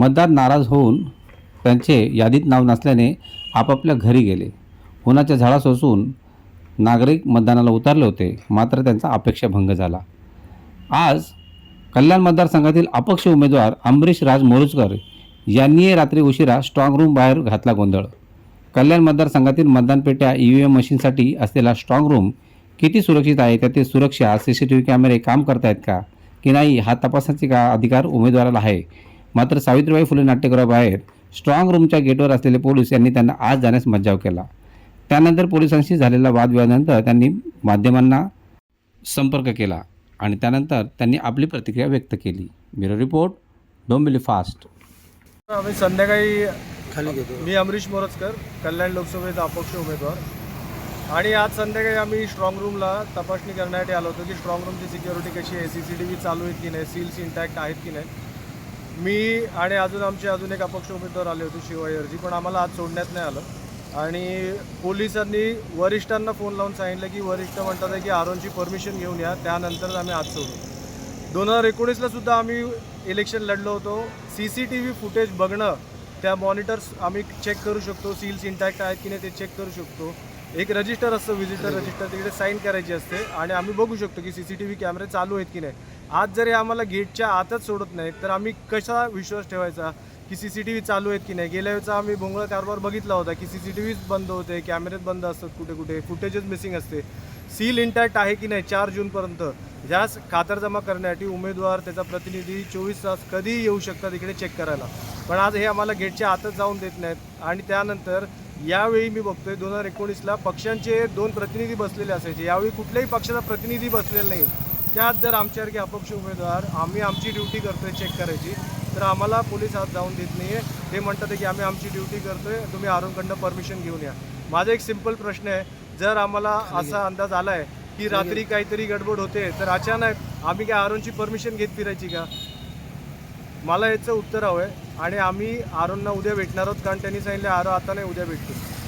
मतदार नाराज होऊन त्यांचे यादीत नाव नसल्याने आपापल्या घरी गेले. उन्हाच्या झाडा सोसून नागरिक मतदानाला उतरले होते. मात्र त्यांचा अपेक्षाभंग झाला. आज कल्याण मतदारसंघातील अपक्ष उमेदवार अंबरीश राज मोरुजकर यांनी रात्री उशिरा स्ट्रॉंग रूम बाहेर घातला गोंधळ. कल्याण मतदारसंघातील मतदान पेट्या ई व्ही एम मशीनसाठी असलेला स्ट्रॉंग रूम किती सुरक्षित आहे? त्यातील सुरक्षा सी सी टी व्ही कॅमेरे काम करतायत का? की नाही? हा तपासण्याचे का अधिकार उमेदवाराला आहे. मात्र सावित्रीबाई फुले नाट्यगृहाबाहेर स्ट्रॉंग रूमच्या गेटवर असलेले पोलीस यांनी त्यांना आज जाण्यास मज्जाव केला. त्यानंतर पोलिसांशी झालेल्या वादविवादानंतर त्यांनी माध्यमांना संपर्क केला आणि त्यानंतर त्यांनी आपली प्रतिक्रिया व्यक्त केली. Bureau report Dombivli fast. आम्ही संध्याकाळी खाली घेतो. मी अमरीश मोरजकर कल्याण लोकसभेचा अपक्ष उमेदवार. आणि आज संध्याकाळी आम्ही स्ट्रॉंग रूमला तपासणी करण्यासाठी आलो होतो की स्ट्रॉंग रूमची सिक्युरिटी कशी आहे? सी सी टी व्ही चालू आहेत की नाही? सील्स इंटॅक्ट आहेत की नाही? मी आणि अजून आमचे अजून एक अपक्ष उमेदवार आले होते शिवायरजी पण आम्हाला आज सोडण्यात नाही आलं. आणि पोलिसांनी वरिष्ठांना फोन लावून सांगितलं की वरिष्ठ म्हणतात की आरोनची परमिशन घेऊन या त्यानंतरच आम्ही आज सोडू. दोन हजार एकोणीसला सुद्धा आम्ही इलेक्शन लढलो होतो. C C T V footage बघणं त्या मॉनिटर्स आम्ही चेक करू शकतो. सील्स इंटॅक्ट आहेत की नाही ते चेक करू शकतो. एक रजिस्टर असतं व्हिजिटर रजिस्टर तिकडे साईन करायची असते. आणि आम्ही बघू शकतो की सी सी टी व्ही कॅमेरे चालू आहेत की नाही. आज जरी आम्हाला गेटच्या आतच सोडत नाहीत तर आम्ही कसा विश्वास ठेवायचा की सी सी टी व्ही चालू आहेत की नाही? गेल्या वेळेचा आम्ही भोंगळा कारभार बघितला होता की सी सी टी व्हीच बंद होते कॅमेरेच बंद असतात कुठे कुठे फुटेजच मिसिंग असते. सील इंटॅक्ट आहे की नाही चार जूनपर्यंत ह्या खातरजमा करण्यासाठी उमेदवार त्याचा प्रतिनिधी चोवीस तास कधीही येऊ शकतात इकडे चेक करायला. पण आज हे आम्हाला गेटच्या आतच जाऊन देत नाहीत. आणि त्यानंतर यावेळी मी बघतोय दोन हजार एकोणीसला पक्षांचे दोन प्रतिनिधी बसलेले असायचे. यावेळी कुठल्याही पक्षाचा प्रतिनिधी बसलेला नाही. त्यात जर आमच्यासारखे अपक्ष उमेदवार आम्ही आमची ड्युटी करतोय चेक करायची तर आम्हाला पोलीस हात जाऊन देत नाही आहे ते म्हणतात की आम्ही आमची ड्युटी करतोय तुम्ही आरोनकडनं परमिशन घेऊन या. माझा एक सिंपल प्रश्न आहे. जर आम्हाला असा अंदाज आला आहे. की रात्री काहीतरी गडबड होते तर अचानक आम्ही काय आरोनची परमिशन घेत फिरायची का? मला याचं उत्तर हवं आहे आणि आम्ही आरोंना उद्या भेटणार आहोत कारण त्यांनी सांगितलं आरो आता नाही उद्या भेटतो